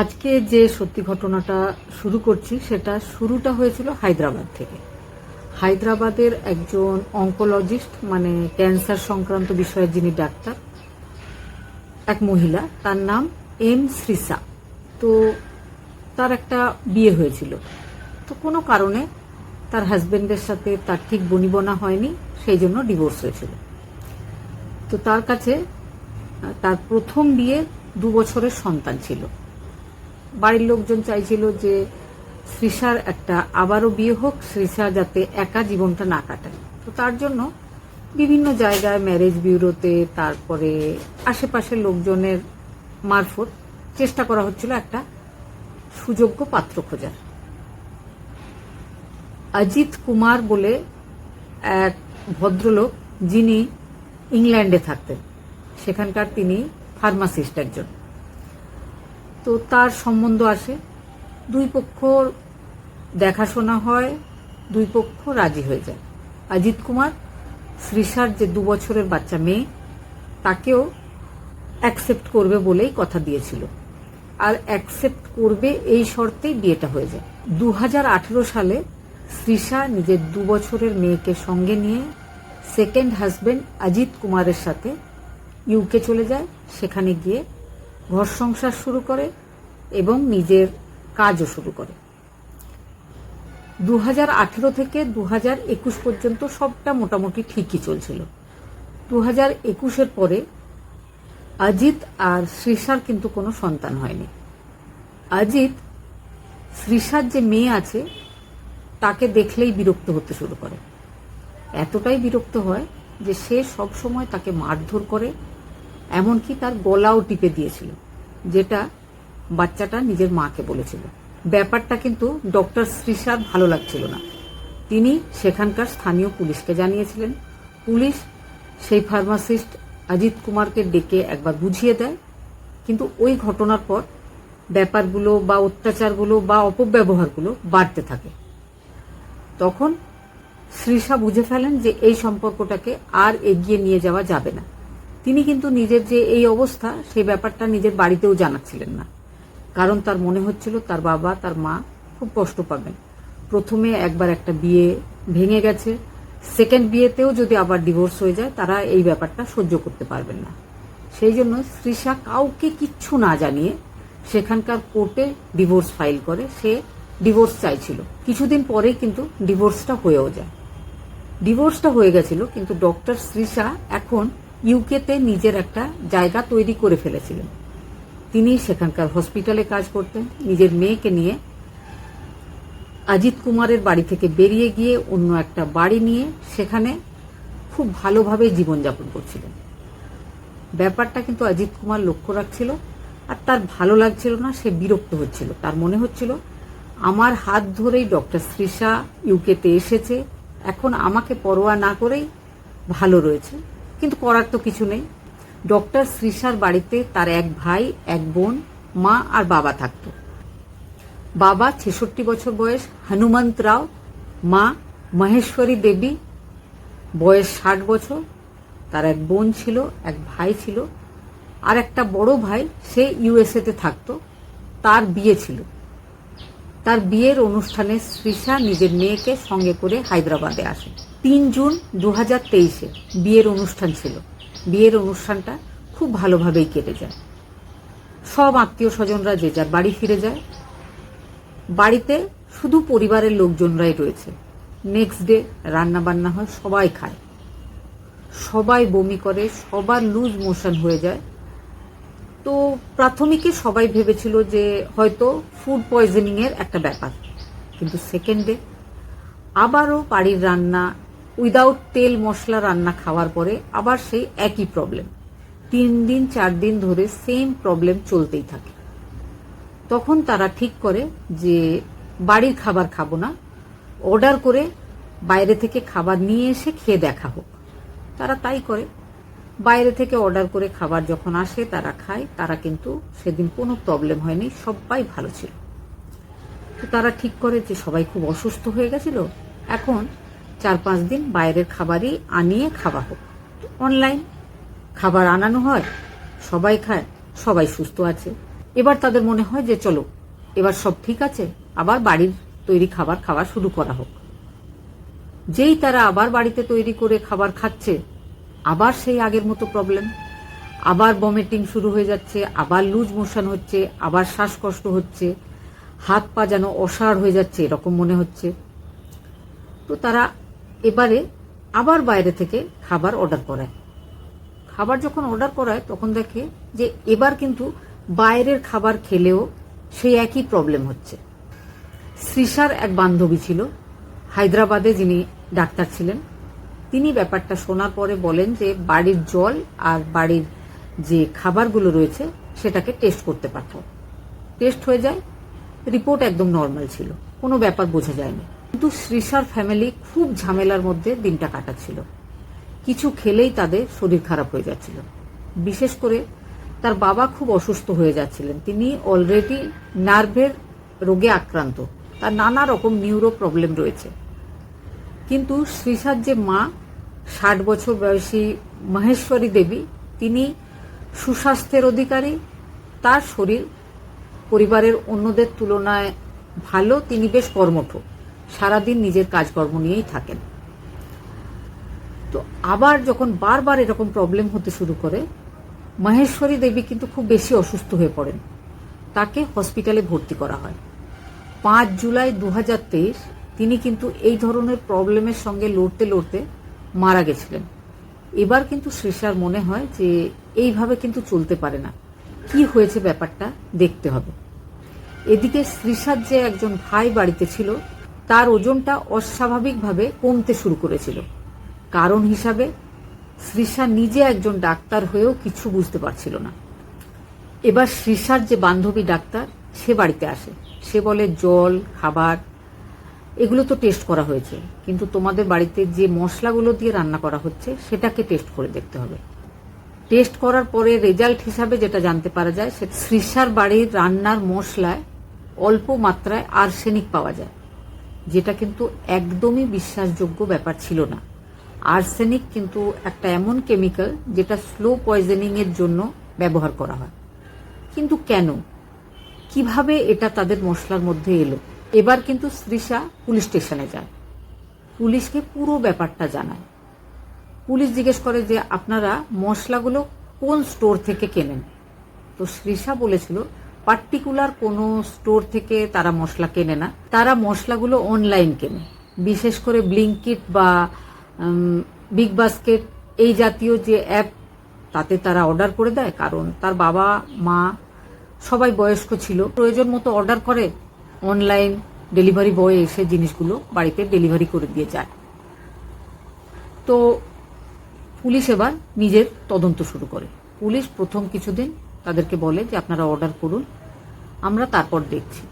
আজকে যে সত্যি ঘটনাটা শুরু করছি, সেটা শুরুটা হয়েছিল হায়দ্রাবাদ থেকে। হায়দ্রাবাদের একজন অঙ্কোলজিস্ট মানে ক্যান্সার সংক্রান্ত বিষয়ে যিনি ডাক্তার, এক মহিলা, তার নাম এম শ্রীসা। তো তার একটা বিয়ে হয়েছিল। তো কোনো কারণে তার হাজবেন্ডের সাথে তার ঠিক বনিবনা হয়নি, সেই জন্য ডিভোর্স হয়েছিল। তো তার কাছে, তার প্রথম বিয়ে দু বছরের সন্তান ছিল। বাড়ির লোকজন চাইছিল যে শ্রীষার একটা আবারও বিয়ে হোক, শ্রীষা যাতে একা জীবনটা না কাটায়। তো তার জন্য বিভিন্ন জায়গায় ম্যারেজ ব্যুরোতে তারপরে আশেপাশের লোকজনের মারফত চেষ্টা করা হচ্ছিল একটা সুযোগ্য পাত্র খোঁজার। অজিত কুমার বলে এক ভদ্রলোক, যিনি ইংল্যান্ডে থাকতেন, সেখানকার তিনি ফার্মাসিস্ট একজন। তো তার সম্বন্ধ আসে। দুই পক্ষ দেখাশোনা হয়, দুই পক্ষ রাজি হয়ে যায়। অজিত কুমার শ্রীষার যে দু বছরের বাচ্চা মেয়ে, তাকেও অ্যাকসেপ্ট করবে বলেই কথা দিয়েছিল। আর অ্যাকসেপ্ট করবে এই শর্তেই বিয়েটা হয়ে যায়। দু হাজার আঠেরো সালে শ্রীষা নিজের দু বছরের মেয়েকে সঙ্গে নিয়ে সেকেন্ড হাজবেন্ড অজিত কুমারের সাথে ইউকে চলে যায়। সেখানে গিয়ে ঘর সংসার শুরু করে এবং নিজের কাজও শুরু করে। দুহাজার আঠারো থেকে দু একুশ পর্যন্ত সবটা মোটামুটি ঠিকই চলছিল। দু হাজার একুশের পরে অজিত আর শ্রীষার কিন্তু কোনো সন্তান হয়নি। অজিত শ্রীষার যে মেয়ে আছে, তাকে দেখলেই বিরক্ত হতে শুরু করে। এতটাই বিরক্ত হয় যে সে সব সময় তাকে মারধর করে এমনকি তার গলাও টিপে দিয়েছিল, যেটা বাচ্চাটা নিজের মাকে বলেছিল। ব্যাপারটা কিন্তু ডক্টর শ্রীষার ভালো লাগছিল না। তিনি সেখানকার স্থানীয় পুলিশকে জানিয়েছিলেন। পুলিশ সেই ফার্মাসিস্ট অজিত কুমারকে ডেকে একবার বুঝিয়ে দেয়, কিন্তু ওই ঘটনার পর ব্যাপারগুলো বা অত্যাচারগুলো বা অপব্যবহারগুলো বাড়তে থাকে। তখন শ্রীষা বুঝে ফেলেন যে এই সম্পর্কটাকে আর এগিয়ে নিয়ে যাওয়া যাবে না। তিনি কিন্তু নিজের যে এই অবস্থা, সেই ব্যাপারটা নিজের বাড়িতেও জানাচ্ছিলেন না। কারণ তার মনে হচ্ছিল তার বাবা, তার মা খুব কষ্ট পাবেন। প্রথমে একবার একটা বিয়ে ভেঙে গেছে। সেকেন্ড বিয়েতেও যদি আবার ডিভোর্স হয়ে যায়, তারা এই ব্যাপারটা সহ্য করতে পারবেন না। সেই জন্য শ্রীষা কাউকে কিচ্ছু না জানিয়ে সেখানকার কোর্টে ডিভোর্স ফাইল করে। সে ডিভোর্স চাইছিল। কিছুদিন পরেই কিন্তু ডিভোর্সটা হয়েও যায়। ডিভোর্সটা হয়ে গেছিল, কিন্তু ডক্টর শ্রীষা এখন ইউকেতে নিজের একটা জায়গা তৈরি করে ফেলেছিলেন। তিনি সেখানকার হসপিটালে কাজ করতেন। নিজের মেয়েকে নিয়ে অজিত কুমারের বাড়ি থেকে বেরিয়ে গিয়ে অন্য একটা বাড়ি নিয়ে সেখানে খুব ভালোভাবে জীবনযাপন করছিলেন। ব্যাপারটা কিন্তু অজিত কুমার লক্ষ্য রাখছিল আর তার ভালো লাগছিল না, সে বিরক্ত হচ্ছিল। তার মনে হচ্ছিল, আমার হাত ধরেই ডক্টর শ্রীষা ইউকেতে এসেছে, এখন আমাকে পরোয়া না করেই ভালো রয়েছে। কিন্তু করার তো কিছু নেই। ডক্টর শ্রীষার বাড়িতে তার এক ভাই, এক বোন, মা আর বাবা থাকতো। বাবা ছেষট্টি বছর বয়স, হনুমন্ত রাও, মা মহেশ্বরী দেবী, বয়স ষাট বছর, তার এক বোন ছিল, এক ভাই ছিল, আর একটা বড় ভাই, সে ইউএসএতে থাকতো, তার বিয়ে ছিল। তার বিয়ের অনুষ্ঠানে শ্রীষা নিজের মেয়েকে সঙ্গে করে হায়দ্রাবাদে আসে। তিন জুন দু হাজার তেইশে বিয়ের অনুষ্ঠান ছিল। বিয়ের অনুষ্ঠানটা খুব ভালোভাবেই কেটে যায়। সব আত্মীয় স্বজনরা যে যার বাড়ি ফিরে যায়। বাড়িতে শুধু পরিবারের লোকজনরাই রয়েছে। নেক্সট ডে রান্না বান্না হয়, সবাই খায়। সবাই বমি করে, সবার লুজ মোশন হয়ে যায়। তো প্রাথমিকে সবাই ভেবেছিল যে হয়তো ফুড পয়জনিং এর একটা ব্যাপার। কিন্তু সেকেন্ডে আবারও বাড়ির রান্না উইদাউট তেল মশলা রান্না খাওয়ার পরে আবার সেই একই প্রবলেম তিন দিন, চার দিন ধরে সেম প্রবলেম চলতেই থাকে। তখন তারা ঠিক করে যে বাড়ির খাবার খাব না। অর্ডার করে বাইরে থেকে খাবার নিয়ে এসে খেয়ে দেখা হোক। তারা তাই করে। বাইরে থেকে অর্ডার করে খাবার যখন আসে, তারা খায়। তারা কিন্তু সেদিন কোনো প্রবলেম হয়নি। সবাই ভালো ছিল। তো তারা ঠিক করে যে সবাই খুব অসুস্থ হয়ে গেছিল। এখন চার পাঁচ দিন বাইরের খাবারই আনিয়ে খাওয়া হোক। অনলাইন খাবার আনানো হয়, সবাই খায়, সবাই সুস্থ আছে। এবার তাদের মনে হয় যে চলো, এবার সব ঠিক আছে, আবার বাড়ির তৈরি খাবার খাওয়া শুরু করা হোক। যেই তারা আবার বাড়িতে তৈরি করে খাবার খাচ্ছে, আবার সেই আগের মতো প্রবলেম আবার বমিটিং শুরু হয়ে যাচ্ছে, আবার লুজ মোশন হচ্ছে, আবার শ্বাসকষ্ট হচ্ছে, হাত পা যেন অসাড় হয়ে যাচ্ছে, এরকম মনে হচ্ছে। তো তারা এবারে আবার বাইরে থেকে খাবার অর্ডার করায়। খাবার যখন অর্ডার করায়, তখন দেখে যে এবার কিন্তু বাইরের খাবার খেলেও সেই একই প্রবলেম হচ্ছে। শ্রীষার এক বান্ধবী ছিল, হায়দ্রাবাদে যিনি ডাক্তার ছিলেন। তিনি ব্যাপারটা শোনার পরে বলেন যে বাড়ির জল আর বাড়ির যে খাবারগুলো রয়েছে, সেটাকে টেস্ট করতে পাঠাও টেস্ট হয়ে যায় রিপোর্ট একদম নর্মাল ছিল। কোনো ব্যাপার বোঝা যায়নি। কিন্তু শ্রীষার ফ্যামিলি খুব ঝামেলার মধ্যে দিনটা কাটাচ্ছিল। কিছু খেলেই তাদের শরীর খারাপ হয়ে যাচ্ছিল। বিশেষ করে তার বাবা খুব অসুস্থ হয়ে যাচ্ছিলেন। তিনি অলরেডি নার্ভের রোগে আক্রান্ত। তার নানা রকম নিউরো প্রবলেম রয়েছে। কিন্তু শ্রীষার যে মা, ষাট বছর বয়সী মহেশ্বরী দেবী, তিনি সুস্বাস্থ্যের অধিকারী। তার শরীর পরিবারের অন্যদের তুলনায় ভালো, তিনি বেশ কর্মঠ। সারাদিন নিজের কাজকর্ম নিয়েই থাকেন। তো আবার যখন বারবার এরকম প্রবলেম হতে শুরু করে, মহেশ্বরী দেবী কিন্তু খুব বেশি অসুস্থ হয়ে পড়েন। তাকে হসপিটালে ভর্তি করা হয়। পাঁচ জুলাই দু তিনি কিন্তু এই ধরনের প্রবলেমের সঙ্গে লড়তে লড়তে মারা গেছিলেন। এবার কিন্তু শ্রীষার মনে হয় যে এইভাবে কিন্তু চলতে পারে না। কি হয়েছে ব্যাপারটা দেখতে হবে। এদিকে শ্রীষার যে একজন ভাই বাড়িতে ছিল তার ওজনটা অস্বাভাবিকভাবে কমতে শুরু করেছিল। কারণ হিসাবে শ্রীষা নিজে একজন ডাক্তার হয়েও কিছু বুঝতে পারছিল না। এবার শ্রীষার যে বান্ধবী ডাক্তার, সে বাড়িতে আসে। সে বলে, জল, খাবার, এগুলো তো টেস্ট করা হয়েছে। কিন্তু তোমাদের বাড়িতে যে মশলাগুলো দিয়ে রান্না করা হচ্ছে, সেটাকে টেস্ট করে দেখতে হবে। টেস্ট করার পরে রেজাল্ট হিসাবে যেটা জানতে পারা যায়, সে শ্রীষার বাড়ির রান্নার মশলায় অল্প মাত্রায় আর্সেনিক পাওয়া যায়। যেটা কিন্তু একদমই বিশ্বাসযোগ্য ব্যাপার ছিল না। আর্সেনিক কিন্তু একটা এমন কেমিক্যাল যেটা স্লো পয়জনিং এর জন্য ব্যবহার করা হয়। কিন্তু কেন? কীভাবে এটা তাদের মশলার মধ্যে এলো? এবার কিন্তু শ্রীষা পুলিশ স্টেশনে যায়। পুলিশকে পুরো ব্যাপারটা জানায়। পুলিশ জিজ্ঞেস করে যে, আপনারা মশলাগুলো কোন স্টোর থেকে কেনেন? তো শ্রীষা বলেছিল পার্টিকুলার কোনো স্টোর থেকে তারা মশলা কেনে না। তারা মশলাগুলো অনলাইন কেনে। বিশেষ করে ব্লিঙ্কিট বা বিগ বাস্কেট এই জাতীয় যে অ্যাপ তাতে তারা অর্ডার করে দেয়। কারণ তার বাবা, মা সবাই বয়স্ক ছিল। প্রয়োজন মতো অর্ডার করে অনলাইন ডেলিভারি বয় এসে জিনিসগুলো বাড়িতে ডেলিভারি করে দিয়ে যায়। তো পুলিশ এবার নিজের তদন্ত শুরু করে। পুলিশ প্রথম কিছুদিন তাদেরকে বলে যে আপনারা অর্ডার করুন। আমরা তারপর দেখছি।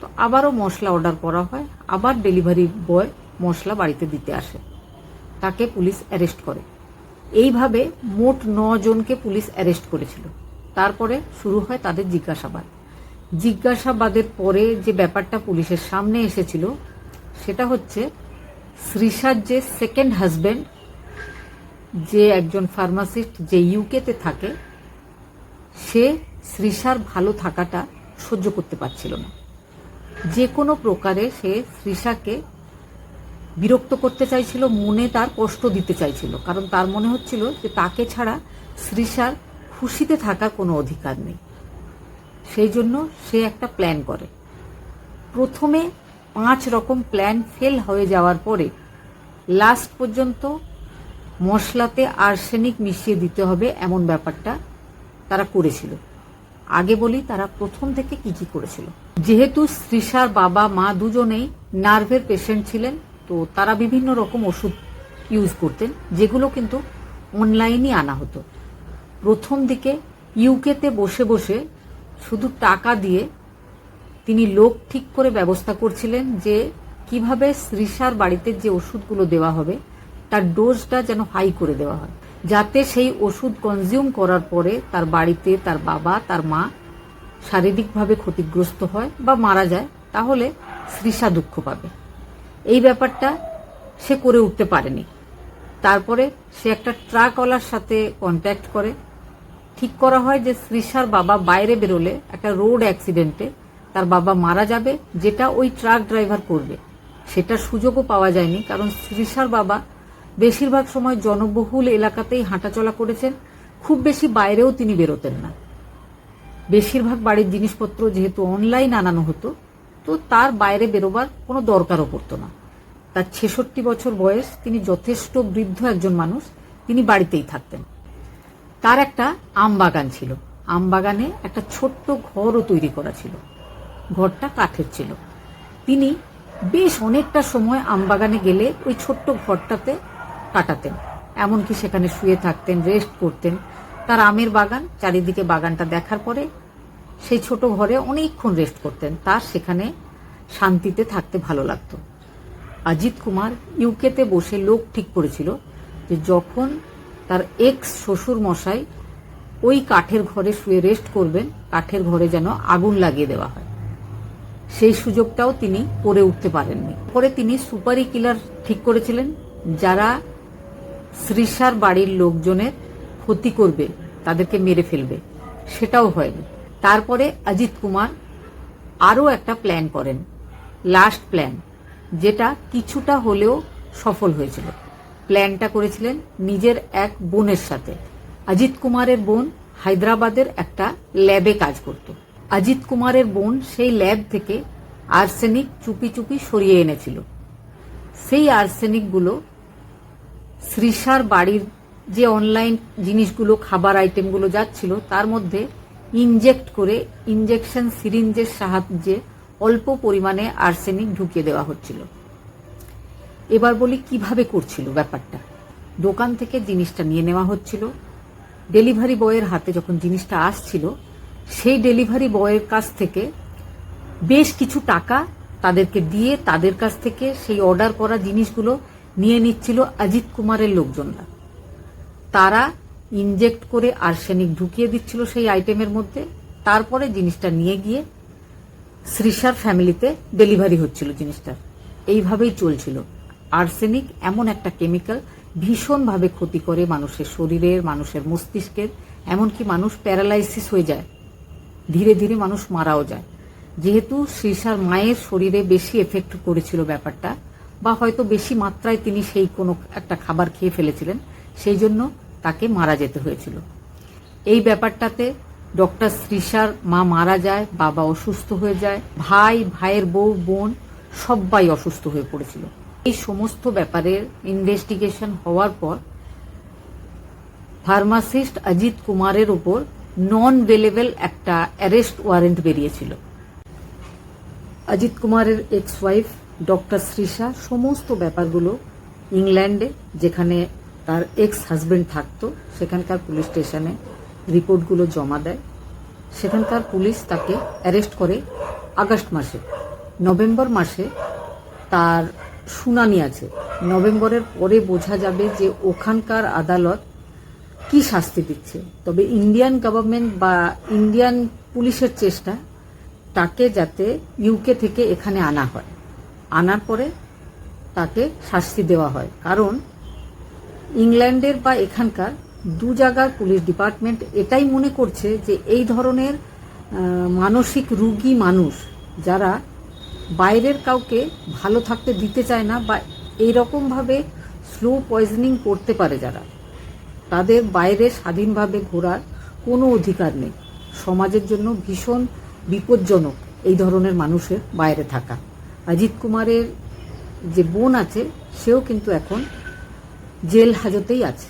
তো আবারও মশলা অর্ডার করা হয়। আবার ডেলিভারি বয় মশলা বাড়িতে দিতে আসে। তাকে পুলিশ অ্যারেস্ট করে। এইভাবে মোট জনকে পুলিশ অ্যারেস্ট করেছিল। তারপরে শুরু হয় তাদের জিজ্ঞাসাবাদ। জিজ্ঞাসাবাদের পরে যে ব্যাপারটা পুলিশের সামনে এসেছিল, সেটা হচ্ছে শ্রীষার যে সেকেন্ড হাজব্যান্ড যে একজন ফার্মাসিস্ট যে ইউকেতে থাকে সে শ্রীষার ভালো থাকাটা সহ্য করতে পারছিল না। যে কোনো প্রকারে সে শ্রীষাকে বিরক্ত করতে চাইছিল, মনে তার কষ্ট দিতে চাইছিল। কারণ তার মনে হচ্ছিল যে তাকে ছাড়া শ্রীষার খুশিতে থাকার কোনো অধিকার নেই। সেই জন্য সে একটা প্ল্যান করে। প্রথমে পাঁচ রকম প্ল্যান ফেল হয়ে যাওয়ার পরে লাস্ট পর্যন্ত মশলাতে আর্সেনিক মিশিয়ে দিতে হবে এমন ব্যাপারটা তারা করেছিল। আগে বলি তারা প্রথম থেকে কি কি করেছিল। যেহেতু শ্রীষার বাবা, মা দুজনেই নার্ভের পেশেন্ট ছিলেন, তো তারা বিভিন্ন রকম ওষুধ ইউজ করতেন, যেগুলো কিন্তু অনলাইনই আনা হতো। প্রথম দিকে ইউকেতে বসে বসে শুধু টাকা দিয়ে তিনি লোক ঠিক করে ব্যবস্থা করছিলেন যে কীভাবে শ্রীষার বাড়িতে যে ওষুধগুলো দেওয়া হবে, তার ডোজটা যেন হাই করে দেওয়া হয়। যাতে সেই ওষুধ কনজিউম করার পরে তার বাড়িতে তার বাবা, তার মা শারীরিকভাবে ক্ষতিগ্রস্ত হয় বা মারা যায়, তাহলে শ্রীষা দুঃখ পাবে। এই ব্যাপারটা সে করে উঠতে পারেনি। তারপরে সে একটা ট্রাকওয়ালার সাথে কন্ট্যাক্ট করে। ঠিক করা হয় যে শ্রীষার বাবা বাইরে বেরোলে একটা রোড অ্যাক্সিডেন্টে তার বাবা মারা যাবে, যেটা ওই ট্রাক ড্রাইভার করবে। সেটার সুযোগও পাওয়া যায়নি, কারণ শ্রীষার বাবা বেশিরভাগ সময় জনবহুল এলাকাতেই হাঁটাচলা করেছেন, খুব বেশি বাইরেও তিনি বেরোতেন না। বেশিরভাগ বাড়ির জিনিসপত্র যেহেতু অনলাইন আনানো হতো, তো তার বাইরে বেরোবার কোনো দরকারও পড়তো না। তার ছেষট্টি বছর বয়স, তিনি যথেষ্ট বৃদ্ধ একজন মানুষ, তিনি বাড়িতেই থাকতেন। তার একটা আম বাগান ছিল। আম বাগানে একটা ছোট্ট ঘরও তৈরি করা ছিল। ঘরটা কাঠের ছিল। তিনি বেশ অনেকটা সময় আম বাগানে গেলে ওই ছোট্ট ঘরটাতে কাটাতেন। এমনকি সেখানে শুয়ে থাকতেন রেস্ট করতেন। তার আমের বাগান, চারিদিকে বাগানটা দেখার পরে সেই ছোট ঘরে অনেকক্ষণ রেস্ট করতেন। তার সেখানে শান্তিতে থাকতে ভালো লাগতো। অজিত কুমার ইউকেতে বসে লোক ঠিক করেছিল যে যখন তার এক্স শ্বশুর মশাই ওই কাঠের ঘরে শুয়ে রেস্ট করবেন, কাঠের ঘরে যেন আগুন লাগিয়ে দেওয়া হয়। সেই সুযোগটাও তিনি করে উঠতে পারেননি। পরে তিনি সুপারি কিলার ঠিক করেছিলেন। যারা শ্রীষার বাড়ির লোকজনের ক্ষতি করবে, তাদেরকে মেরে ফেলবে। সেটাও হয়নি। তারপরে অজিত কুমার আরও একটা প্ল্যান করেন লাস্ট প্ল্যান যেটা কিছুটা হলেও সফল হয়েছিল। প্ল্যানটা করেছিলেন নিজের এক বোনের সাথে। অজিত কুমারের বোন হায়দ্রাবাদের একটা ল্যাবে কাজ করত। অজিত কুমারের বোন সেই ল্যাব থেকে আর্সেনিক চুপি চুপি সরিয়ে এনেছিল। সেই আর্সেনিকগুলো শ্রীষার বাড়ির যে অনলাইন জিনিসগুলো, খাবার আইটেমগুলো যাচ্ছিল, তার মধ্যে ইনজেক্ট করে ইনজেকশন সিরিঞ্জের সাহায্যে অল্প পরিমাণে আর্সেনিক ঢুকিয়ে দেওয়া হচ্ছিল। এবার বলি কীভাবে করছিল ব্যাপারটা। দোকান থেকে জিনিসটা নিয়ে নেওয়া হচ্ছিল। ডেলিভারি বয়ের হাতে যখন জিনিসটা আসছিল, সেই ডেলিভারি বয়ের কাছ থেকে বেশ কিছু টাকা তাদেরকে দিয়ে তাদের কাছ থেকে সেই অর্ডার করা জিনিসগুলো নিয়ে নিচ্ছিল অজিত কুমারের লোকজনরা। তারা ইনজেক্ট করে আর্সেনিক ঢুকিয়ে দিচ্ছিল সেই আইটেমের মধ্যে। তারপরে জিনিসটা নিয়ে গিয়ে শ্রীষার ফ্যামিলিতে ডেলিভারি হচ্ছিল জিনিসটা। এইভাবেই চলছিল। আর্সেনিক এমন একটা কেমিক্যাল ভীষণভাবে ক্ষতি করে মানুষের শরীরের, মানুষের মস্তিষ্কের, এমনকি মানুষ প্যারালাইসিস হয়ে যায়। ধীরে ধীরে মানুষ মারাও যায়। যেহেতু শ্রীষার মায়ের শরীরে বেশি এফেক্ট করেছিল ব্যাপারটা বা হয়তো বেশি মাত্রায় তিনি সেই কোনো একটা খাবার খেয়ে ফেলেছিলেন, সেই জন্য তাকে মারা যেতে হয়েছিল। এই ব্যাপারটাতে ডক্টর শ্রীষার মা মারা যায়, বাবা অসুস্থ হয়ে যায়, ভাই, ভাইয়ের বউ, বোন সবাই অসুস্থ হয়ে পড়েছিল। এই সমস্ত ব্যাপারের ইনভেস্টিগেশন হওয়ার পর ফার্মাসিস্ট অজিত কুমারের উপর নন ভেলেবেল একটা অ্যারেস্ট ওয়ারেন্ট বেরিয়েছিল। অজিত কুমারের এক্স ওয়াইফ ডক্টর শ্রীষা সমস্ত ব্যাপারগুলো ইংল্যান্ডে, যেখানে তার এক্স হাজবেন্ড থাকতো, সেখানকার পুলিশ স্টেশনে রিপোর্টগুলো জমা দেয়। সেখানকার পুলিশ তাকে অ্যারেস্ট করে আগস্ট মাসে। নভেম্বর মাসে তার শুনানি আছে। নভেম্বরের পরে বোঝা যাবে যে ওখানকার আদালত কি শাস্তি দিচ্ছে। তবে ইন্ডিয়ান গভর্নমেন্ট বা ইন্ডিয়ান পুলিশের চেষ্টা তাকে যাতে ইউকে থেকে এখানে আনা হয়। আনার পরে তাকে শাস্তি দেওয়া হয়। কারণ ইংল্যান্ডের বা এখানকার দু জায়গার পুলিশ ডিপার্টমেন্ট এটাই মনে করছে যে এই ধরনের মানসিক রুগী মানুষ যারা বাইরের কাউকে ভালো থাকতে দিতে চায় না বা এইরকমভাবে স্লো পয়জনিং করতে পারে যারা, তাদের বাইরে স্বাধীনভাবে ঘোরার কোনো অধিকার নেই। সমাজের জন্য ভীষণ বিপজ্জনক এই ধরনের মানুষের বাইরে থাকা। অজিত কুমারের যে বোন আছে সেও কিন্তু এখন জেল হাজতেই আছে।